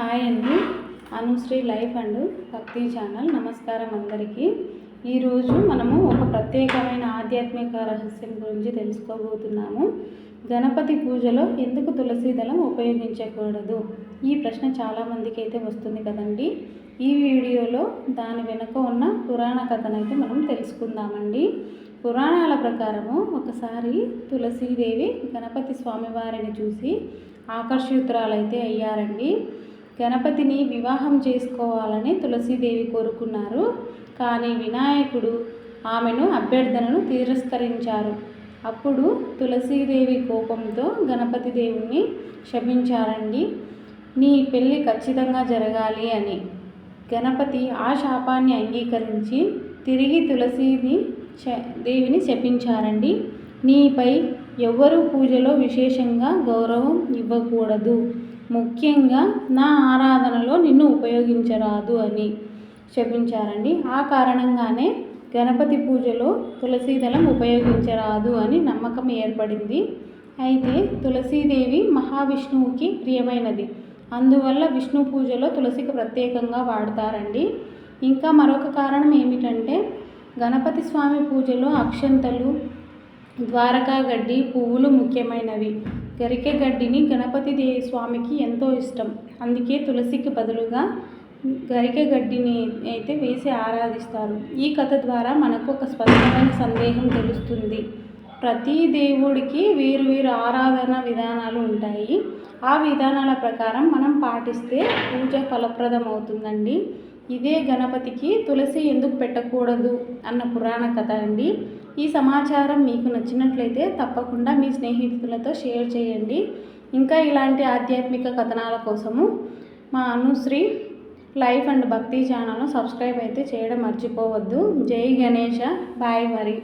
Hi అండి. Anusree life and Bhakti channel నమస్కారం అందరికీ. ఈరోజు మనము ఒక ప్రత్యేకమైన ఆధ్యాత్మిక రహస్యం గురించి తెలుసుకోబోతున్నాము. గణపతి పూజలో ఎందుకు తులసి దళం ఉపయోగించకూడదు? ఈ ప్రశ్న చాలామందికి అయితే వస్తుంది కదండి. ఈ వీడియోలో దాని వెనుక ఉన్న పురాణ కథనైతే మనం తెలుసుకుందామండి. పురాణాల ప్రకారము ఒకసారి తులసీదేవి గణపతి స్వామివారిని చూసి ఆకర్షితురాలైతే అయ్యారండి. గణపతిని వివాహం చేసుకోవాలని తులసీదేవి కోరుకున్నారు. కానీ వినాయకుడు ఆమెను అభ్యర్థనను తిరస్కరించారు. అప్పుడు తులసీదేవి కోపంతో గణపతి దేవుణ్ణి శపించారండి నీ పెళ్ళి ఖచ్చితంగా జరగాలి అని. గణపతి ఆ శాపాన్ని అంగీకరించి తిరిగి తులసిని శ- దేవిని శపించారండి. నీపై ఎవ్వరూ పూజలో విశేషంగా గౌరవం ఇవ్వకూడదు. ముఖ్యంగా నా ఆరాధనలో నిన్ను ఉపయోగించరాదు అని శపించారండి. ఆ కారణంగానే గణపతి పూజలో తులసీదళం ఉపయోగించరాదు అని నమ్మకం ఏర్పడింది. అయితే తులసీదేవి మహావిష్ణువుకి ప్రియమైనది. అందువల్ల విష్ణు పూజలో తులసికి ప్రత్యేకంగా వాడతారండి. ఇంకా మరొక కారణం ఏమిటంటే గణపతి స్వామి పూజలో అక్షంతలు ద్వారకా గడ్డి పువ్వులు ముఖ్యమైనవి. గరికె గడ్డిని గణపతి దేవి స్వామికి ఎంతో ఇష్టం. అందుకే తులసికి బదులుగా గరికె గడ్డిని అయితే వేసి ఆరాధిస్తారు. ఈ కథ ద్వారా మనకు ఒక స్పష్టమైన సందేహం తెలుస్తుంది. ప్రతి దేవుడికి వేరు వేరు ఆరాధన విధానాలు ఉంటాయి. ఆ విధానాల ప్రకారం మనం పాటిస్తే పూజ ఫలప్రదం అవుతుందండి ఇదే గణపతికి తులసి ఎందుకు పెట్టకూడదు అన్న పురాణ కథ అండి. ఈ సమాచారం మీకు నచ్చినట్లయితే తప్పకుండా మీ స్నేహితులతో షేర్ చేయండి. ఇంకా ఇలాంటి ఆధ్యాత్మిక కథనాల కోసము మా అనుశ్రీ లైఫ్ అండ్ భక్తి ఛానల్ను సబ్స్క్రైబ్ అయితే చేయడం మర్చిపోవద్దు. జై గణేష. బాయ్ మరి.